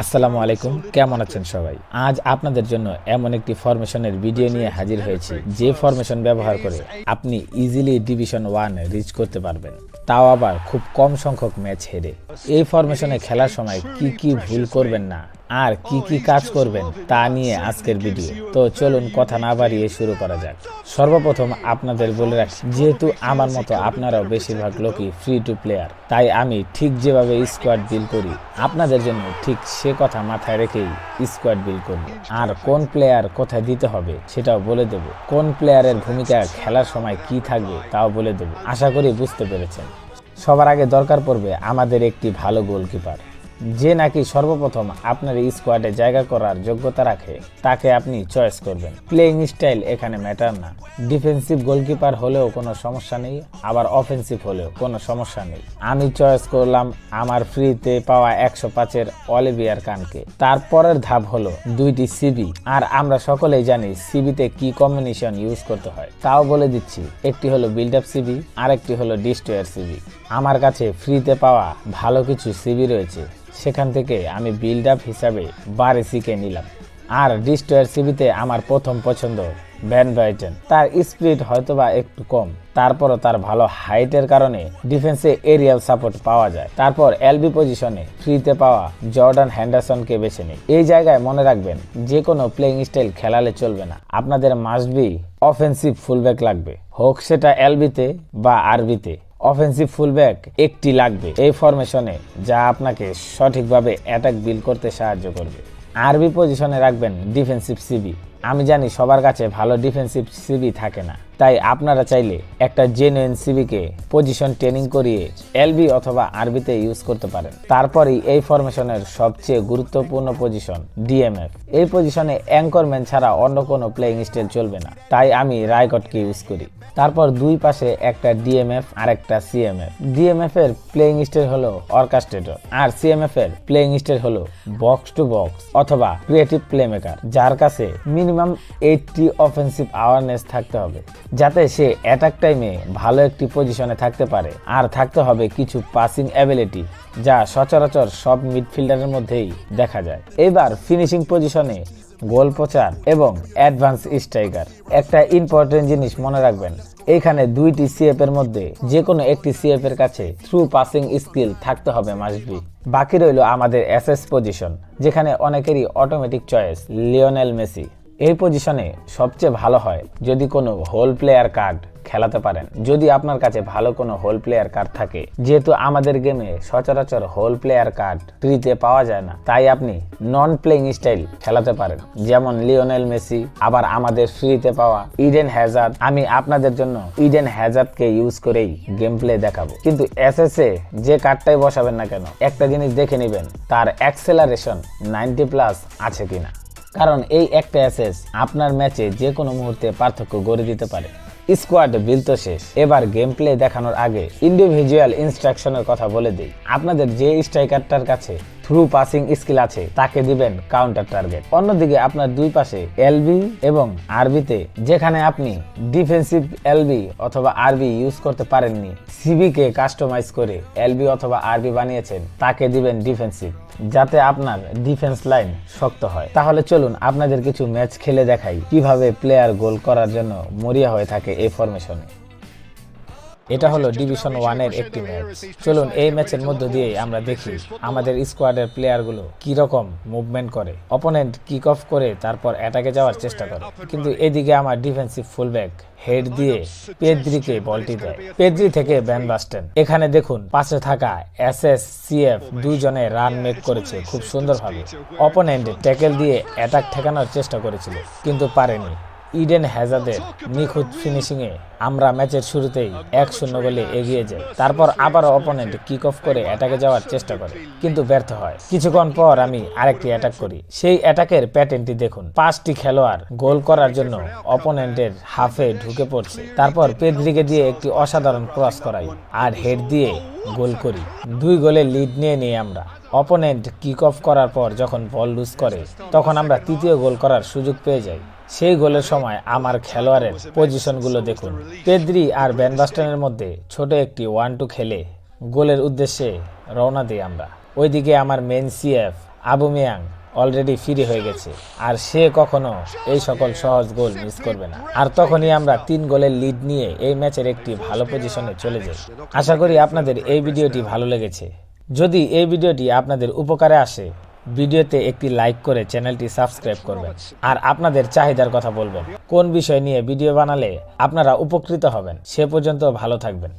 আসসালামু আলাইকুম। কেমন আছেন সবাই? আজ আপনাদের জন্য এমন একটি ফরমেশনের ভিডিও নিয়ে হাজির হয়েছি, যে ফরমেশন ব্যবহার করে আপনি ইজিলি ডিভিশন ওয়ান রিচ করতে পারবেন। তাও আবার খুব কম সংখ্যক ম্যাচ হেরে। এই ফরমেশনে খেলার সময় কি কি ভুল করবেন না? আর কি কি কাজ করবেন তা নিয়ে আজকের ভিডিও। তো চলুন কথা না বাড়িয়ে শুরু করা যাক। সর্বপ্রথম আপনাদের বলে রাখি যেহেতু আমার মতো আপনারাও বেশিরভাগ লোকই ফ্রি টু প্লেয়ার তাই আমি ঠিক যেভাবে স্কোয়াড বিল করি আপনাদের জন্য ঠিক সে কথা মাথায় রেখেই স্কোয়াড বিল করব। আর কোন প্লেয়ার কোথায় দিতে হবে সেটাও বলে দেব। কোন প্লেয়ারের ভূমিকা খেলার সময় কি থাকবে তাও বলে দেব। আশা করি বুঝতে পেরেছেন। সবার আগে দরকার পড়বে আমাদের একটি ভালো গোলকিপার যে নাকি সর্বপ্রথম আপনার স্কোয়াডে জায়গা করার যোগ্যতা রাখে, তাকে আপনি চয়েস করবেন। প্লেইং স্টাইল এখানে ম্যাটার না। ডিফেন্সিভ গোলকিপার হলেও কোনো সমস্যা নেই, আবার অফেন্সিভ হলেও কোনো সমস্যা নেই। আমি চয়েস করলাম আমার ফ্রিতে পাওয়া একশো পাঁচের অলিভিয়ার কানকে। তারপরের ধাপ হলো দুইটি সিবি আর আমরা সকলেই জানি সিবিতে কি কম্বিনেশন ইউজ করতে হয়। তাও বলে দিচ্ছি, একটি হলো বিল্ড আপ সিবি আর একটি হলো ডিস্ট্রয়ার সিবি আমার কাছে ফ্রিতে পাওয়া ভালো কিছু সিবি রয়েছে। সেখান থেকে আমি বিল্ড আপ হিসাবে বারেসিকে নিলাম। আর ডিস্ট্রয়ার সিবিতে আমার প্রথম পছন্দ ভ্যান ব্রাইটেন তার স্পিড হয়তোবা একটু কম। তারপরও তার ভালো হাইটের কারণে ডিফেন্সে এরিয়াল সাপোর্ট পাওয়া যায়। তারপর এলবি পজিশনে ফ্রিতে পাওয়া জর্ডান হ্যান্ডারসনকে বেছে নিই। এই জায়গায় মনে রাখবেন যে কোনো প্লেইং স্টাইল খেলালে চলবে না। আপনাদের মাস্ট বি অফেন্সিভ ফুলব্যাক লাগবে। হোক সেটা এলবিতে বা আরবিতে অফেন্সিভ ফুলব্যাক একটি লাগবে এই ফরমেশনে যা আপনাকে সঠিকভাবে অ্যাটাক বিল করতে সাহায্য করবে। আরবি পজিশনে রাখবেন ডিফেন্সিভ সিবি আমি জানি সবার কাছে ভালো ডিফেন্সিভ সিবি থাকে না। তাই আপনারা চাইলে একটা জেনুইন সিবিকে পজিশন ট্রেনিং করিয়ে এলবি অথবা আরবিতে ইউজ করতে পারেন। তারপরেই এই ফরমেশনের সবচেয়ে গুরুত্বপূর্ণ পজিশন ডিএমএফ এই পজিশনে অ্যাঙ্করম্যান ছাড়া অন্য কোনো প্লেইং স্টাইল চলবে না। তাই আমি রায়গটকে ইউজ করি। তারপর দুই পাশে একটা ডিএমএফ আর একটা সিএমএফ ডিএমএফ এর প্লেইং স্টাইল হলো অর্কাস্ট্রেটর আর সিএমএফ এর প্লেইং স্টাইল হলো বক্স টু বক্স অথবা ক্রিয়েটিভ প্লেমেকার যার কাছে মিনিমাম এইটটি অফেন্সিভ আওয়ারনেস থাকতে হবে। যাতে সে অ্যাটাক টাইমে ভালো একটি পজিশনে থাকতে পারে। আর থাকতে হবে কিছু পাসিং অ্যাবিলিটি যা সচরাচর সব মিডফিল্ডারের মধ্যেই দেখা যায়। এবার ফিনিশিং পজিশনে গোল প্রচার এবং অ্যাডভান্স স্ট্রাইকার একটা ইম্পর্টেন্ট জিনিস মনে রাখবেন, এখানে দুইটি সিএফ এর মধ্যে যে কোনো একটি সিএফ এর কাছে থ্রু পাসিং স্কিল থাকতে হবে মাসবি বাকি রইল আমাদের এসএস পজিশন যেখানে অনেকেরই অটোমেটিক চয়েস লিওনেল মেসি এই পজিশনে সবচেয়ে ভালো হয় যদি কোনো হোল প্লেয়ার কার্ড খেলাতে পারেন। যদি আপনার কাছে ভালো কোনো হোল প্লেয়ার কার্ড থাকে, যেহেতু আমাদের গেমে সচরাচর হোল প্লেয়ার কার্ড ফ্রিতে পাওয়া যায় না, তাই আপনি নন প্লেইং স্টাইল খেলাতে পারেন। যেমন লিওনেল মেসি আবার আমাদের ফ্রিতে পাওয়া ইডেন হ্যাজার্ড আমি আপনাদের জন্য ইডেন হ্যাজার্ডকে ইউজ করেই গেম প্লে দেখাবো। কিন্তু এসএস এ যে কার্ডটাই বসাবেন না কেন, একটা জিনিস দেখে নেবেন, তার অ্যাক্সেলারেশন নাইনটি প্লাস আছে কিনা। কারণ এই একটা অ্যাসেস আপনার ম্যাচে যে কোনো মুহূর্তে পার্থক্য গড়ে দিতে পারে। স্কোয়াড বিল তো শেষ। এবার গেম প্লে দেখানোর আগে ইন্ডিভিজুয়াল ইনস্ট্রাকশনের কথা বলে দিই। আপনাদের যে স্ট্রাইকারটার কাছে থ্রু পাসিং স্কিল আছে, তাকে দিবেন কাউন্টার টার্গেট অন্যদিকে আপনার দুই পাশে এলবি এবং আরবিতে যেখানে আপনি ডিফেন্সিভ এলবি অথবা আরবি ইউজ করতে পারেননি সিবি কে কাস্টমাইজ করে এলবি অথবা আরবি বানিয়েছেন, তাকে দিবেন ডিফেন্সিভ যাতে আপনার ডিফেন্স লাইন শক্ত হয়। তাহলে চলুন আপনাদের কিছু ম্যাচ খেলে দেখাই কীভাবে প্লেয়ার গোল করার জন্য মরিয়া হয়ে থাকে এই ফরমেশনে এটা হলো ডিভিশন ওয়ানের একটি ম্যাচ চলুন এই ম্যাচের মধ্য দিয়ে আমরা দেখি আমাদের স্কোয়াডের প্লেয়ারগুলো রকম মুভমেন্ট করে। অপোনেন্ট কিক অফ করে তারপর অ্যাটাকে যাওয়ার চেষ্টা করে। কিন্তু এদিকে আমার ডিফেন্সিভ ফুলব্যাক হেড দিয়ে পেদ্রিকে বলটি দেয়। পেদ্রি থেকে ব্যান বাস্টেন এখানে দেখুন, পাশে থাকা এস এস সিএফ দুইজনে রান মেক করেছে খুব সুন্দরভাবে। অপোনেন্ট ট্যাকেল দিয়ে অ্যাটাক ঠেকানোর চেষ্টা করেছিল, কিন্তু পারেনি। ইডেন হ্যাজাদের নিখুঁত ফিনিশিং এ আমরা ম্যাচের শুরুতেই এক শূন্য গোলে এগিয়ে যাই। তারপর আবারও অপোনেন্ট কিক অফ করে অ্যাটাকে যাওয়ার চেষ্টা করে, কিন্তু ব্যর্থ হয়। কিছুক্ষণ পর আমি আরেকটি অ্যাটাক করি। সেই অ্যাটাকের প্যাটার্নটি দেখুন। পাঁচটি খেলোয়াড় গোল করার জন্য অপোনেন্টের হাফে ঢুকে পড়ছে। তারপর পেদ্রিকে দিয়ে একটি অসাধারণ ক্রস করাই আর হেড দিয়ে গোল করি। দুই গোলে লিড নিয়ে নিই আমরা। অপোনেন্ট কিক অফ করার পর যখন বল লুজ করে, তখন আমরা তৃতীয় গোল করার সুযোগ পেয়ে যাই। সেই গোলের সময় আমার খেলোয়াড়ের পজিশনগুলো দেখুন। পেদ্রি আর ব্যানবাস্টনের মধ্যে ছোট একটি ওয়ান টু খেলে গোলের উদ্দেশ্যে রওনা দিই আমরা। ওইদিকে আমার মেন সিএফ আবু মিয়াং অলরেডি ফ্রি হয়ে গেছে। আর সে কখনো এই সকল সহজ গোল মিস করবে না। আর তখনই আমরা তিন গোলের লিড নিয়ে এই ম্যাচের একটি ভালো পজিশনে চলে যাই। আশা করি আপনাদের এই ভিডিওটি ভালো লেগেছে। যদি এই ভিডিওটি আপনাদের উপকারে আসে, ভিডিওতে একটি লাইক করে চ্যানেলটি সাবস্ক্রাইব করবেন। আর আপনাদের চাহিদার কথা বলবেন কোন বিষয় নিয়ে ভিডিও বানালে আপনারা উপকৃত হবেন, সে পর্যন্ত ভালো থাকবেন।